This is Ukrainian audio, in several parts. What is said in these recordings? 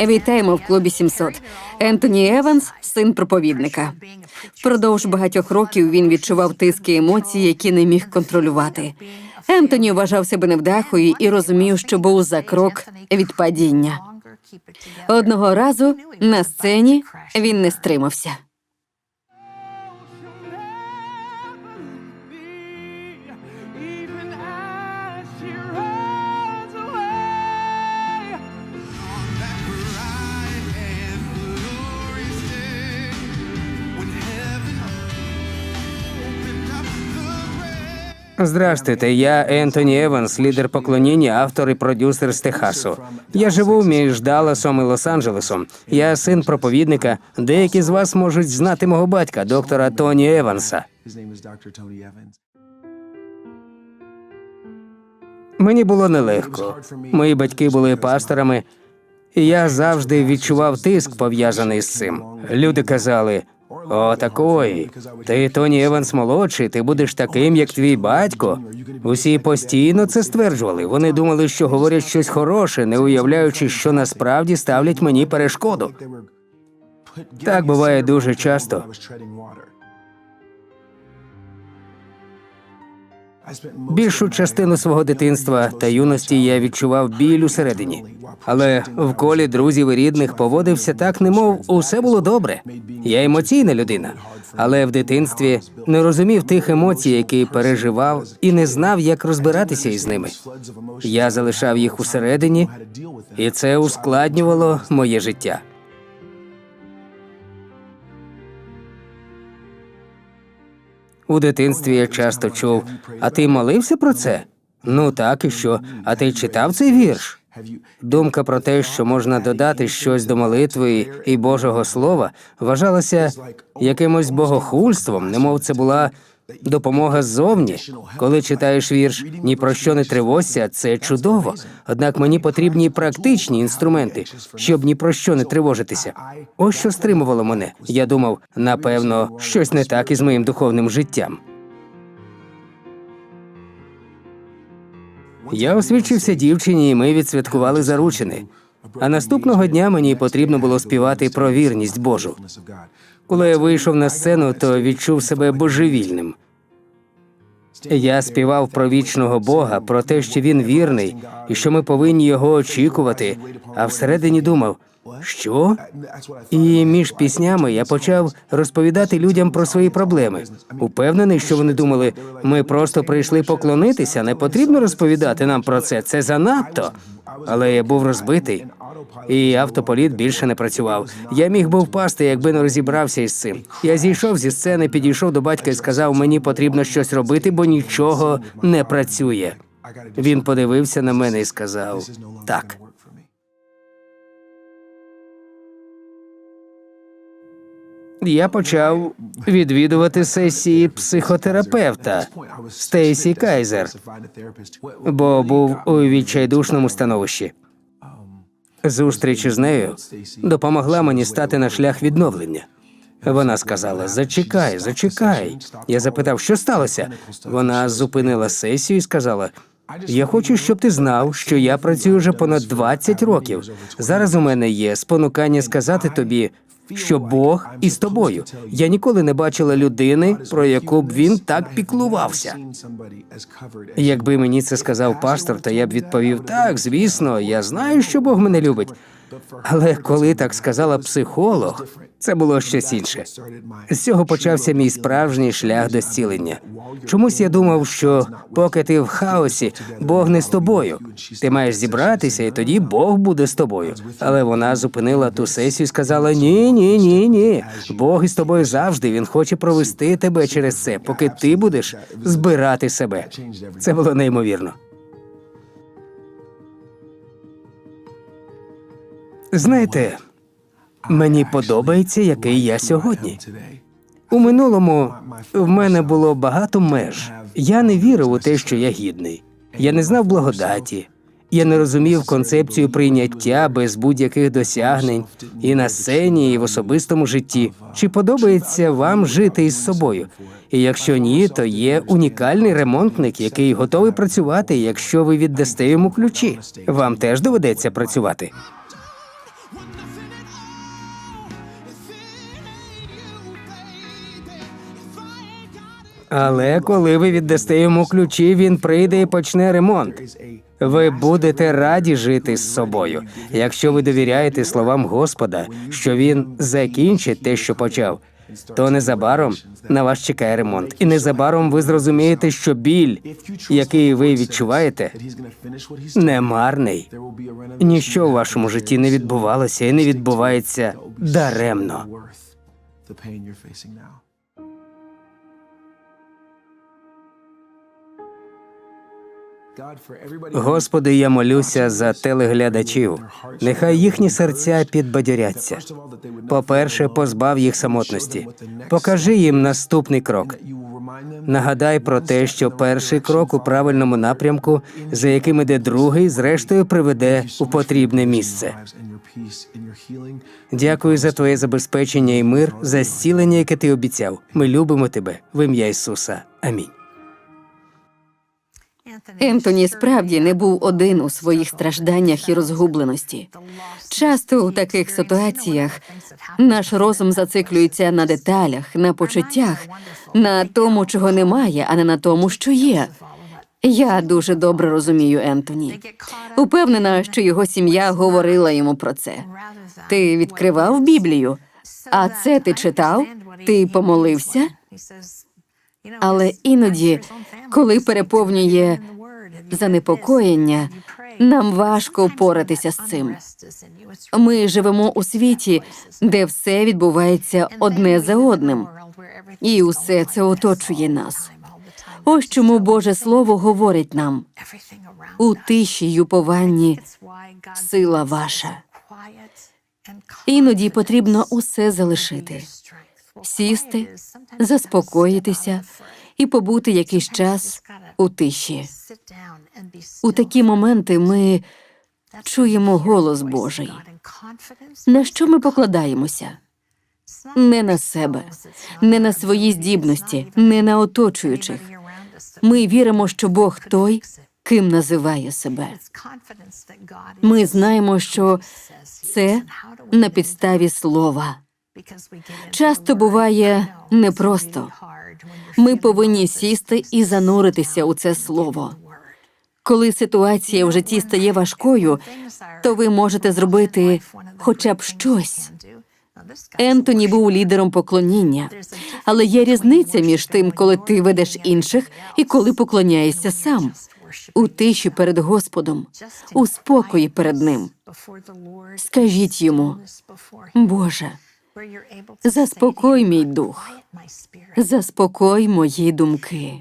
Вітаємо в клубі 700. Ентоні Еванс, син проповідника. Впродовж багатьох років він відчував тиски емоцій, які не міг контролювати. Ентоні вважав себе невдахою і розумів, що був за крок від падіння. Одного разу на сцені він не стримався. Здрастуйте, я Ентоні Еванс, лідер поклоніння, автор і продюсер з Техасу. Я живу між Далласом і Лос-Анджелесом. Я син проповідника. Деякі з вас можуть знати мого батька, доктора Тоні Еванса. Мені було нелегко. Мої батьки були пасторами, і я завжди відчував тиск пов'язаний з цим. Люди казали: о, такої, ти Тоні Еванс молодший, ти будеш таким, як твій батько. Усі постійно це стверджували. Вони думали, що говорять щось хороше, не уявляючи, що насправді ставлять мені перешкоду. Так буває дуже часто. Більшу частину свого дитинства та юності я відчував біль усередині. Але в колі друзів і рідних поводився так, немов усе було добре. Я емоційна людина, але в дитинстві не розумів тих емоцій, які переживав, і не знав, як розбиратися із ними. Я залишав їх усередині, і це ускладнювало моє життя. У дитинстві я часто чув: а ти молився про це? Ну так і що? А ти читав цей вірш? Думка про те, що можна додати щось до молитви і Божого Слова, вважалася якимось богохульством, немов це була допомога ззовні. Коли читаєш вірш ні про що не тривожся, це чудово. Однак мені потрібні практичні інструменти, щоб ні про що не тривожитися. Ось що стримувало мене. Я думав, напевно, щось не так із моїм духовним життям. Я освідчився дівчині, і ми відсвяткували заручини. А наступного дня мені потрібно було співати про вірність Божу. Коли я вийшов на сцену, то відчув себе божевільним. Я співав про вічного Бога, про те, що він вірний, і що ми повинні його очікувати. А всередині думав, що? І між піснями я почав розповідати людям про свої проблеми. Упевнений, що вони думали, ми просто прийшли поклонитися, не потрібно розповідати нам про це. Це занадто. Але я був розбитий, і автополіт більше не працював. Я міг би впасти, якби не розібрався із цим. Я зійшов зі сцени, підійшов до батька і сказав, мені потрібно щось робити, бо нічого не працює. Він подивився на мене і сказав так. Я почав відвідувати сесії психотерапевта Стейсі Кайзер, бо був у відчайдушному становищі. Зустріч із нею допомогла мені стати на шлях відновлення. Вона сказала: Зачекай, зачекай. Я запитав, що сталося. Вона зупинила сесію і сказала: Я хочу, щоб ти знав, що я працюю вже понад 20 років. Зараз у мене є спонукання сказати тобі, що Бог із тобою. Я ніколи не бачила людини, про яку б він так піклувався. Якби мені це сказав пастор, то я б відповів: так, звісно, я знаю, що Бог мене любить. Але коли так сказала психолог, це було щось інше. З цього почався мій справжній шлях до зцілення. Чомусь я думав, що поки ти в хаосі, Бог не з тобою. Ти маєш зібратися, і тоді Бог буде з тобою. Але вона зупинила ту сесію і сказала: Ні, ні, ні, ні. Бог із тобою завжди. Він хоче провести тебе через це, поки ти будеш збирати себе. Це було неймовірно. Знаєте, мені подобається, який я сьогодні. У минулому в мене було багато меж. Я не вірив у те, що я гідний. Я не знав благодаті. Я не розумів концепцію прийняття без будь-яких досягнень і на сцені, і в особистому житті. Чи подобається вам жити із собою? І якщо ні, то є унікальний ремонтник, який готовий працювати, якщо ви віддасте йому ключі. Вам теж доведеться працювати. Але коли ви віддасте йому ключі, він прийде і почне ремонт. Ви будете раді жити з собою, якщо ви довіряєте словам Господа, що він закінчить те, що почав. То незабаром на вас чекає ремонт, і незабаром ви зрозумієте, що біль, який ви відчуваєте, не марний. Ніщо у вашому житті не відбувалося і не відбувається даремно. Господи, я молюся за телеглядачів. Нехай їхні серця підбадьоряться. По-перше, позбав їх самотності. Покажи їм наступний крок. Нагадай про те, що перший крок у правильному напрямку, за яким іде другий, зрештою приведе у потрібне місце. Дякую за твоє забезпечення і мир, за зцілення, яке ти обіцяв. Ми любимо тебе в ім'я Ісуса. Амінь. Ентоні справді не був один у своїх стражданнях і розгубленості. Часто у таких ситуаціях наш розум зациклюється на деталях, на почуттях, на тому, чого немає, а не на тому, що є. Я дуже добре розумію Ентоні. Упевнена, що його сім'я говорила йому про це. Ти відкривав Біблію, а це ти читав? Ти помолився? Але іноді, коли переповнює занепокоєння, нам важко впоратися з цим. Ми живемо у світі, де все відбувається одне за одним, і усе це оточує нас. Ось чому Боже Слово говорить нам у тиші й упованні сила ваша. Іноді потрібно усе залишити, сісти, заспокоїтися і побути якийсь час у тиші. У такі моменти ми чуємо голос Божий. На що ми покладаємося? Не на себе, не на свої здібності, не на оточуючих. Ми віримо, що Бог той, ким називає себе. Ми знаємо, що це на підставі слова. Часто буває непросто. Ми повинні сісти і зануритися у це слово. Коли ситуація в житті стає важкою, то ви можете зробити хоча б щось. Ентоні був лідером поклоніння, але є різниця між тим, коли ти ведеш інших і коли поклоняєшся сам у тиші перед Господом, у спокої перед ним. Скажіть йому, Боже, заспокой мій дух, заспокой мої думки.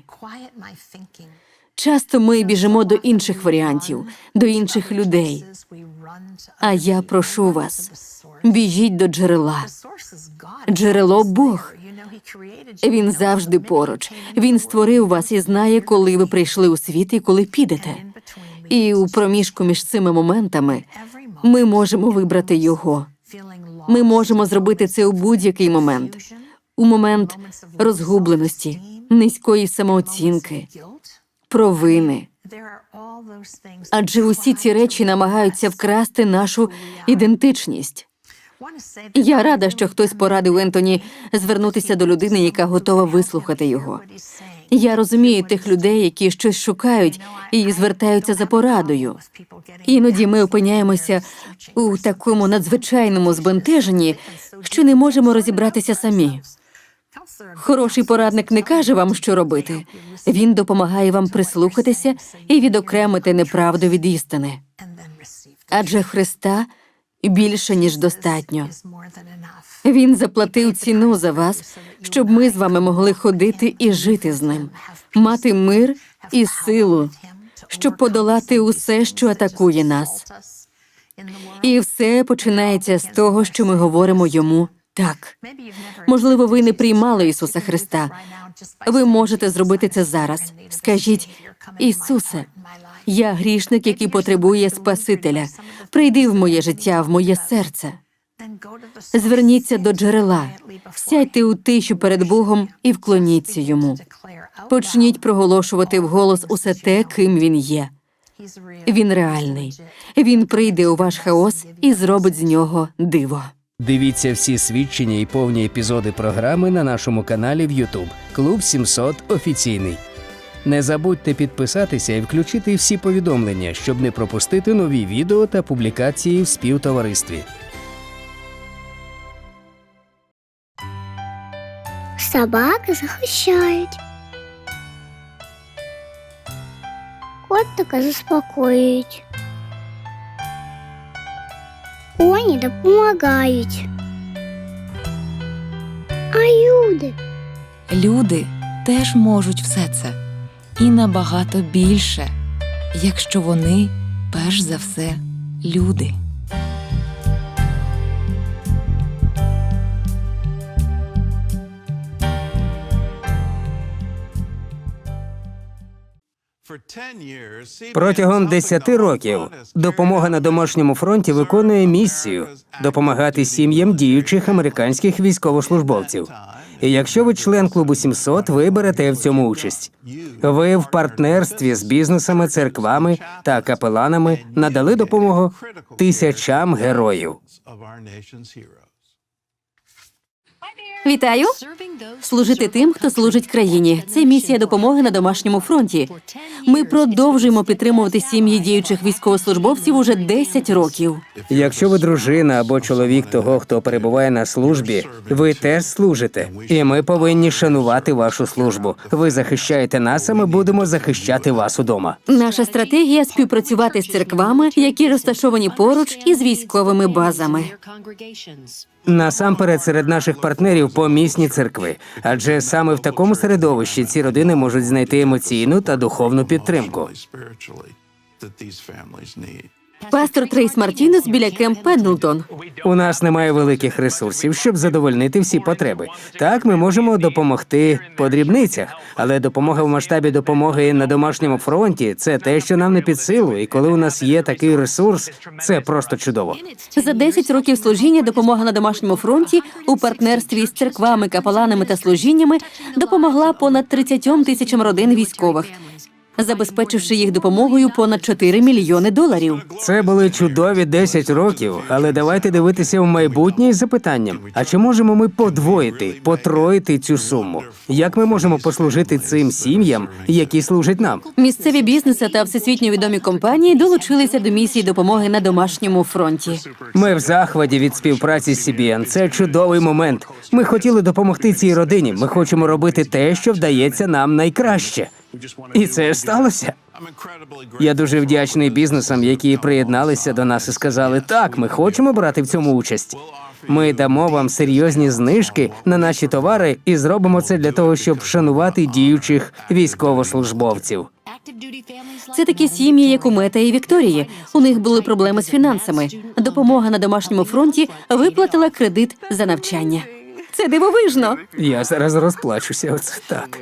Часто ми біжимо до інших варіантів, до інших людей. А я прошу вас, біжіть до джерела. Джерело Бог. Він завжди поруч. Він створив вас і знає, коли ви прийшли у світ і коли підете. І у проміжку між цими моментами ми можемо вибрати його. Ми можемо зробити це у будь-який момент, у момент розгубленості, низької самооцінки, провини. Адже усі ці речі намагаються вкрасти нашу ідентичність. Я рада, що хтось порадив Ентоні звернутися до людини, яка готова вислухати його. Я розумію тих людей, які щось шукають і звертаються за порадою. Іноді ми опиняємося у такому надзвичайному збентеженні, що не можемо розібратися самі. Хороший порадник не каже вам, що робити. Він допомагає вам прислухатися і відокремити неправду від істини. Адже Христа більше ніж достатньо. Він заплатив ціну за вас, щоб ми з вами могли ходити і жити з ним, мати мир і силу, щоб подолати усе, що атакує нас. І все починається з того, що ми говоримо йому так. Можливо, ви не приймали Ісуса Христа. Ви можете зробити це зараз. Скажіть, Ісусе, я грішник, який потребує Спасителя. Прийди в моє життя, в моє серце. Зверніться до джерела, сядьте у тиші перед Богом і вклоніться йому. Почніть проголошувати вголос усе те, ким він є. Він реальний. Він прийде у ваш хаос і зробить з нього диво. Дивіться всі свідчення і повні епізоди програми на нашому каналі в YouTube Клуб 700 офіційний. Не забудьте підписатися і включити всі повідомлення, щоб не пропустити нові відео та публікації в співтоваристві. Собаки захищають. Котика заспокоюють. Коні допомагають. А люди Люди теж можуть все це і набагато більше, якщо вони перш за все люди. Протягом 10 років допомога на домашньому фронті виконує місію допомагати сім'ям діючих американських військовослужбовців. І якщо ви член клубу 700, ви берете в цьому участь. Ви в партнерстві з бізнесами, церквами та капеланами надали допомогу тисячам героїв. Вітаю! Служити тим, хто служить країні. Це місія допомоги на домашньому фронті. Ми продовжуємо підтримувати сім'ї діючих військовослужбовців уже 10 років. Якщо ви дружина або чоловік того, хто перебуває на службі, ви теж служите, і ми повинні шанувати вашу службу. Ви захищаєте нас, а ми будемо захищати вас удома. Наша стратегія співпрацювати з церквами, які розташовані поруч із військовими базами. Насамперед серед наших партнерів помісні церкви, адже саме в такому середовищі ці родини можуть знайти емоційну та духовну підтримку. Пастор Трейс Мартінес біля Кемп Пендлтон. У нас немає великих ресурсів, щоб задовольнити всі потреби. Так, ми можемо допомогти по дрібницях, але допомога в масштабі допомоги на домашньому фронті це те, що нам не під силу. І коли у нас є такий ресурс, це просто чудово. За 10 років служіння допомога на домашньому фронті у партнерстві з церквами, капеланами та служіннями допомогла понад 30 тисячам родин військових, забезпечивши їх допомогою понад 4 мільйони доларів. Це були чудові 10 років, але давайте дивитися в майбутнє із запитанням: а чи можемо ми подвоїти, потроїти цю суму? Як ми можемо послужити цим сім'ям, які служать нам? Місцеві бізнеси та всесвітньо відомі компанії долучилися до місії допомоги на домашньому фронті. Ми в захваті від співпраці з CBN. Це чудовий момент. Ми хотіли допомогти цій родині. Ми хочемо робити те, що вдається нам найкраще. І це сталося. Я дуже вдячний бізнесам, які приєдналися до нас і сказали: так, ми хочемо брати в цьому участь. Ми дамо вам серйозні знижки на наші товари і зробимо це для того, щоб вшанувати діючих військовослужбовців. Це такі сім'ї, як у Мета і Вікторії. У них були проблеми з фінансами. Допомога на домашньому фронті виплатила кредит за навчання. Це дивовижно. Я зараз розплачуся. Оце так.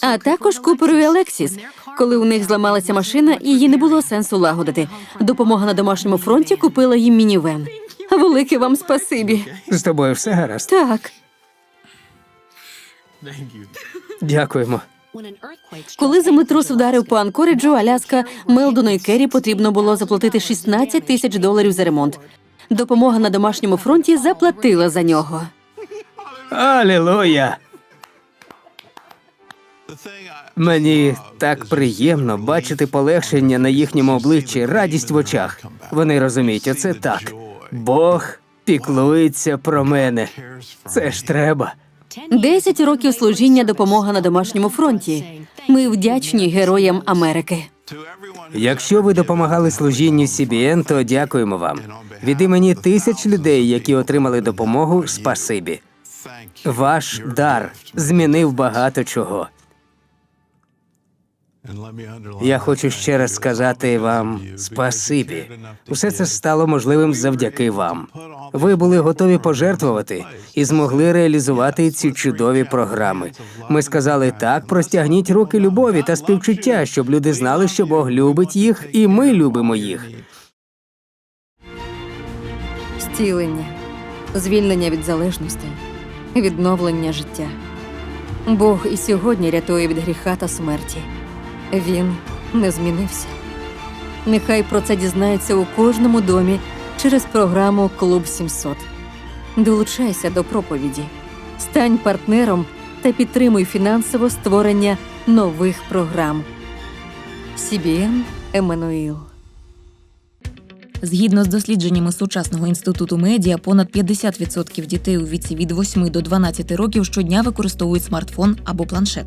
А також Куперу і Алексіс. Коли у них зламалася машина, і її не було сенсу лагодити. Допомога на домашньому фронті купила їм мінівен. Велике вам спасибі. З тобою все гаразд. Так, Дякуємо. коли землетрус вдарив по Анкориджу, Аляска, Мелдону і Керрі потрібно було заплатити 16 тисяч доларів за ремонт. Допомога на домашньому фронті заплатила за нього. Алілуя! Мені так приємно бачити полегшення на їхньому обличчі, радість в очах. Вони розуміють, оце так. Бог піклується про мене. Це ж треба. Десять років служіння допомога на домашньому фронті. Ми вдячні героям Америки. Якщо ви допомагали служінню CBN, то дякуємо вам. Від імені тисяч людей, які отримали допомогу, спасибі. Ваш дар змінив багато чого. Я хочу ще раз сказати вам спасибі. Усе це стало можливим завдяки вам. Ви були готові пожертвувати і змогли реалізувати ці чудові програми. Ми сказали так, простягніть руки любові та співчуття, щоб люди знали, що Бог любить їх, і ми любимо їх. Зцілення, звільнення від залежностей, відновлення життя. Бог і сьогодні рятує від гріха та смерті. Він не змінився. Нехай про це дізнається у кожному домі через програму Клуб 700. Долучайся до проповіді, стань партнером та підтримуй фінансово створення нових програм. CBN Еммануїл. Згідно з дослідженнями сучасного інституту медіа, понад 50% дітей у віці від 8 до 12 років щодня використовують смартфон або планшет.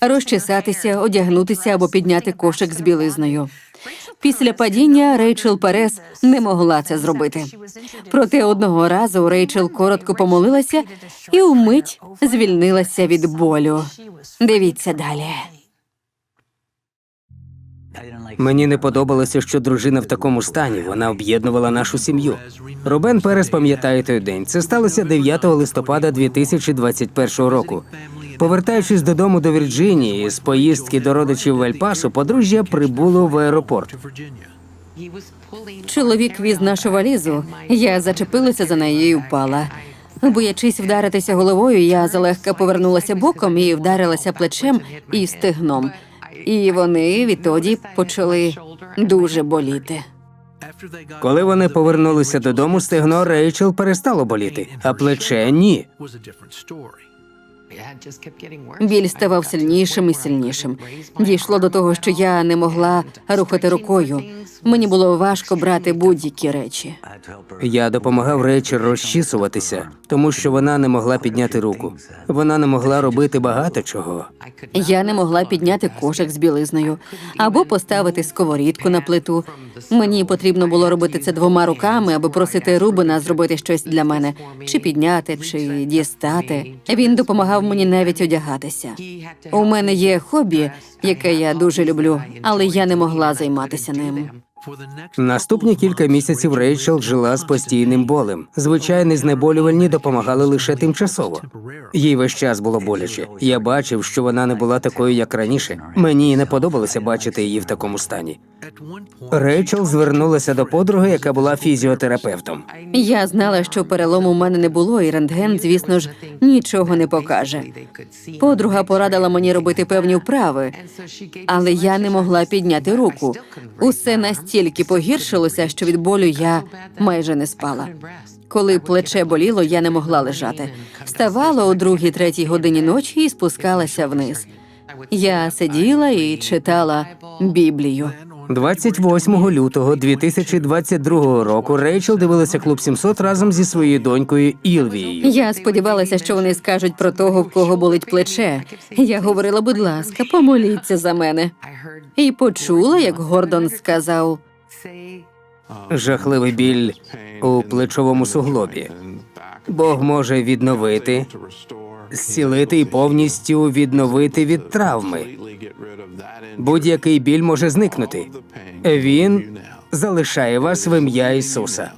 Розчесатися, одягнутися або підняти кошик з білизною. Після падіння Рейчел Перес не могла це зробити. Проте одного разу Рейчел коротко помолилася і вмить звільнилася від болю. Дивіться далі. Мені не подобалося, що дружина в такому стані. Вона об'єднувала нашу сім'ю. Робен Перес пам'ятає той день. Це сталося 9 листопада 2021 року. Повертаючись додому до Вірджинії з поїздки до родичів в Ельпасо, подружжя прибуло в аеропорт. Чоловік віз нашу валізу. Я зачепилася за неї і впала. Боячись вдаритися головою, я залегка повернулася боком і вдарилася плечем і стегном. І вони відтоді почали дуже боліти. Коли вони повернулися додому, стегно Рейчел перестало боліти, а плече ні. Біль ставав сильнішим і сильнішим. Дійшло до того, що я не могла рухати рукою. Мені було важко брати будь-які речі. Я допомагав Рейчел розчісуватися, тому що вона не могла підняти руку. Вона не могла робити багато чого. Я не могла підняти кошик з білизною або поставити сковорідку на плиту. Мені потрібно було робити це двома руками, аби просити Рубена зробити щось для мене, чи підняти, чи дістати. Він допомагав мені навіть одягатися. У мене є хобі, яке я дуже люблю, але я не могла займатися ним. Наступні кілька місяців Рейчел жила з постійним болем. Звичайні знеболювальні допомагали лише тимчасово. Їй весь час було боляче. Я бачив, що вона не була такою, як раніше. Мені не подобалося бачити її в такому стані. Рейчел звернулася до подруги, яка була фізіотерапевтом. Я знала, що перелому в мене не було, і рентген, звісно ж, нічого не покаже. Подруга порадила мені робити певні вправи, але я не могла підняти руку. Усе настільки погіршилося, що від болю я майже не спала. Коли плече боліло, я не могла лежати. Вставала о другій третій годині ночі і спускалася вниз. Я сиділа і читала Біблію. 28 лютого 2022 року Рейчел дивилася клуб 700 разом зі своєю донькою Ілвією. Я сподівалася, що вони скажуть про того, в кого болить плече. Я говорила, будь ласка, помоліться за мене. І почула, як Гордон сказав: Жахливий біль у плечовому суглобі. Бог може відновити, зцілити і повністю відновити від травми. Будь-який біль може зникнути. Він залишає вас в ім'я Ісуса.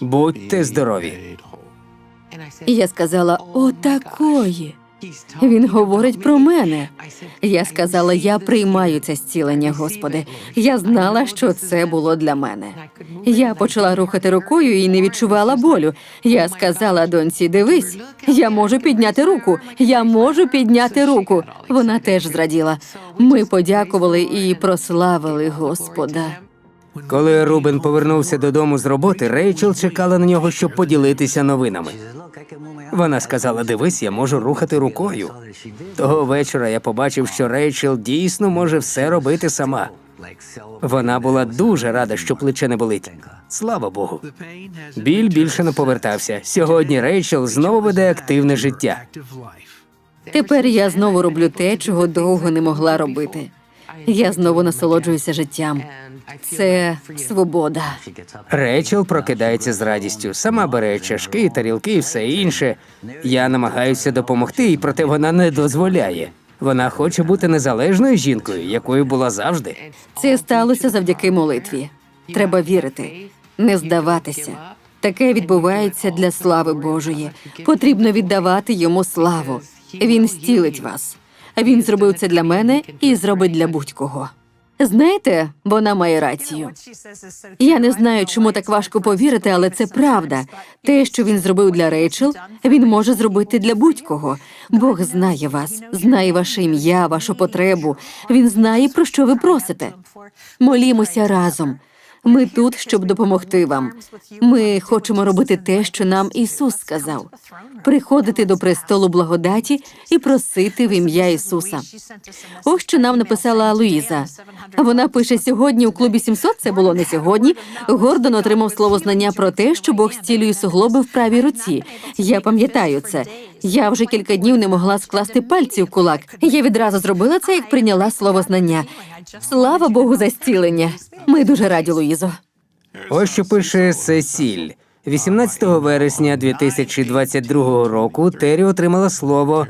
Будьте здорові. І я сказала: О, такої. Він говорить про мене. Я сказала, я приймаю це зцілення, Господи. Я знала, що це було для мене. Я почала рухати рукою і не відчувала болю. Я сказала доньці: дивись, я можу підняти руку. Я можу підняти руку. Вона теж зраділа. Ми подякували і прославили Господа. Коли Рубен повернувся додому з роботи, Рейчел чекала на нього, щоб поділитися новинами. Вона сказала: Дивись, я можу рухати рукою. Того вечора я побачив, що Рейчел дійсно може все робити сама. Вона була дуже рада, що плече не болить. Слава Богу. Біль більше не повертався. Сьогодні Рейчел знову веде активне життя. Тепер я знову роблю те, чого довго не могла робити. Я знову насолоджуюся життям. Це свобода. Рейчел прокидається з радістю. Сама бере чашки, тарілки і все інше. Я намагаюся допомогти, і проте вона не дозволяє. Вона хоче бути незалежною жінкою, якою була завжди. Це сталося завдяки молитві. Треба вірити, не здаватися. Таке відбувається для слави Божої. Потрібно віддавати йому славу. Він стілить вас. Він зробив це для мене і зробить для будь-кого. Знаєте, вона має рацію. Я не знаю, чому так важко повірити, але це правда. Те, що він зробив для Рейчел, він може зробити для будь-кого. Бог знає вас, знає ваше ім'я, вашу потребу. Він знає, про що ви просите. Молімося разом. Ми тут, щоб допомогти вам. Ми хочемо робити те, що нам Ісус сказав: приходити до престолу благодаті і просити в ім'я Ісуса. Ось що нам написала Луїза. Вона пише сьогодні у клубі 700, Це було не сьогодні. Гордон отримав слово знання про те, що Бог зцілює суглоби в правій руці. Я пам'ятаю це. Я вже кілька днів не могла скласти пальці в кулак. Я відразу зробила це, як прийняла слово знання. Слава Богу за зцілення. Ми дуже раді, Луїзо. Ось що пише Сесіль. 18 вересня 2022 року Террі отримала слово.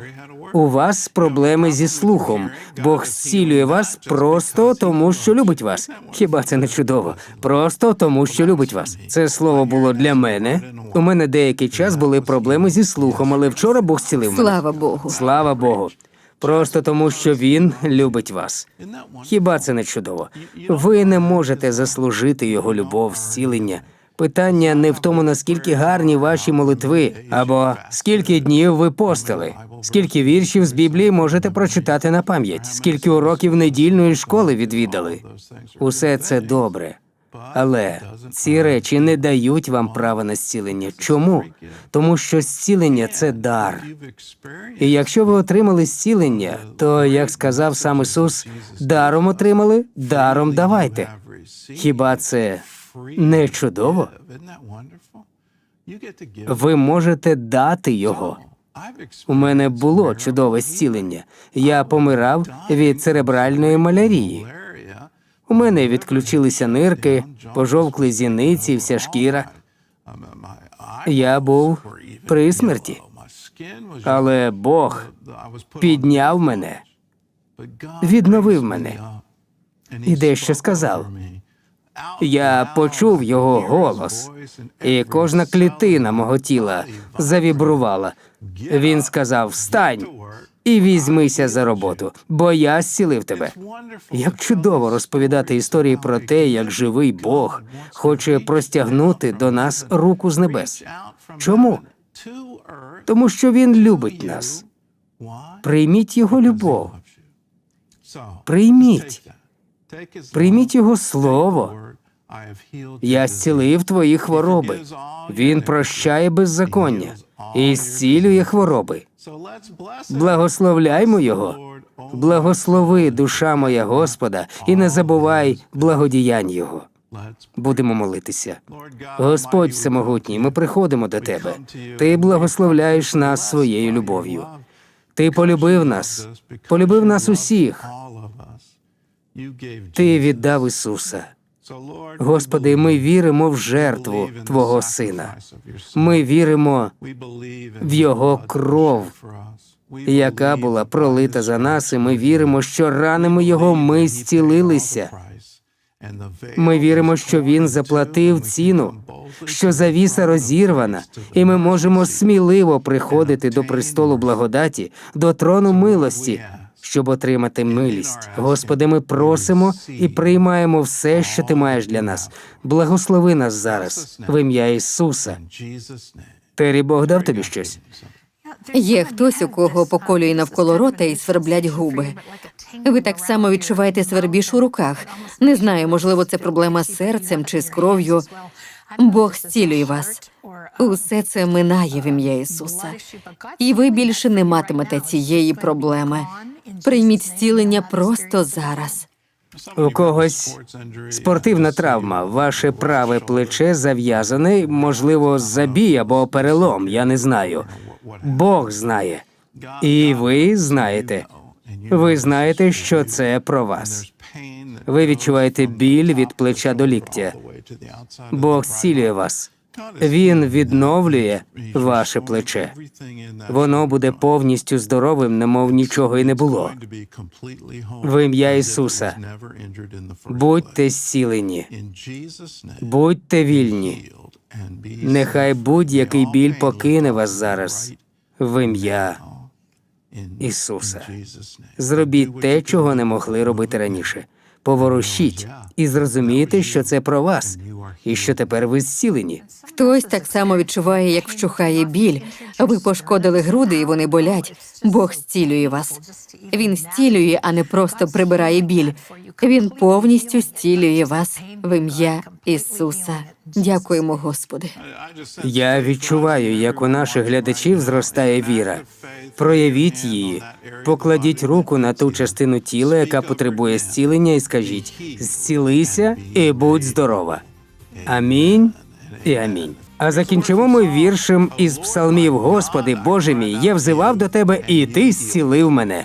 У вас проблеми зі слухом. Бог зцілює вас просто тому, що любить вас. Хіба це не чудово? Просто тому, що любить вас. Це слово було для мене. У мене деякий час були проблеми зі слухом, але вчора Бог зцілив мене. Слава Богу. Слава Богу. Просто тому, що він любить вас. Хіба це не чудово? Ви не можете заслужити його любов, зцілення. Питання не в тому, наскільки гарні ваші молитви, або скільки днів ви постили, скільки віршів з Біблії можете прочитати на пам'ять, скільки уроків недільної школи відвідали. Усе це добре. Але ці речі не дають вам права на зцілення. Чому? Тому що зцілення це дар. І якщо ви отримали зцілення, то, як сказав сам Ісус, даром отримали, даром давайте. Хіба це не чудово? Ви можете дати його. У мене було чудове зцілення. Я помирав від церебральної малярії. У мене відключилися нирки, пожовкли зіниці, вся шкіра. Я був при смерті. Але Бог підняв мене, відновив мене і дещо сказав. Я почув його голос, і кожна клітина мого тіла завібрувала. Він сказав: Встань і візьмися за роботу, бо я зцілив тебе. Як чудово розповідати історії про те, як живий Бог хоче простягнути до нас руку з небес. Чому? Тому що він любить нас. Прийміть його любов. Прийміть. Прийміть його слово. Я зцілив твої хвороби. Він прощає беззаконня і зцілює хвороби. Благословляймо його. Благослови, душа моя Господа, і не забувай благодіянь Його. Будемо молитися. Господь Всемогутній, ми приходимо до Тебе. Ти благословляєш нас своєю любов'ю. Ти полюбив нас, полюбив нас усіх. Ти віддав Ісуса. Господи, ми віримо в жертву Твого Сина. Ми віримо в Його кров, яка була пролита за нас, і ми віримо, що ранами Його ми зцілилися. Ми віримо, що Він заплатив ціну, що завіса розірвана, і ми можемо сміливо приходити до престолу благодаті, до трону милості, щоб отримати милість. Господи, ми просимо і приймаємо все, що ти маєш для нас. Благослови нас зараз в ім'я Ісуса. Террі, Бог дав тобі щось. Є хтось, у кого поколює навколо рота і сверблять губи. Ви так само відчуваєте свербіж у руках. Не знаю, можливо, це проблема з серцем чи з кров'ю. Бог зцілює вас. Усе це минає в ім'я Ісуса. І ви більше не матимете цієї проблеми. Прийміть зцілення просто зараз. У когось спортивна травма, ваше праве плече зав'язане, можливо, забій або перелом, я не знаю. Бог знає. І ви знаєте. Ви знаєте, що це про вас. Ви відчуваєте біль від плеча до ліктя. Бог зцілює вас. Він відновлює ваше плече. Воно буде повністю здоровим, немов нічого і не було. В ім'я Ісуса. Будьте зцілені, будьте вільні. Нехай будь-який біль покине вас зараз. В ім'я Ісуса. Зробіть те, чого не могли робити раніше. Поворушіть і зрозумійте, що це про вас, і що тепер ви зцілені. Хтось так само відчуває, як вщухає біль. Ви пошкодили груди, і вони болять. Бог зцілює вас. Він зцілює, а не просто прибирає біль. Він повністю зцілює вас в ім'я Ісуса. Дякуємо, Господи. Я відчуваю, як у наших глядачів зростає віра. Проявіть її, покладіть руку на ту частину тіла, яка потребує зцілення, і скажіть: зцілися і будь здорова. Амінь і амінь. А закінчимо ми віршем із псалмів Господи, Боже мій, я взивав до тебе, і ти зцілив мене.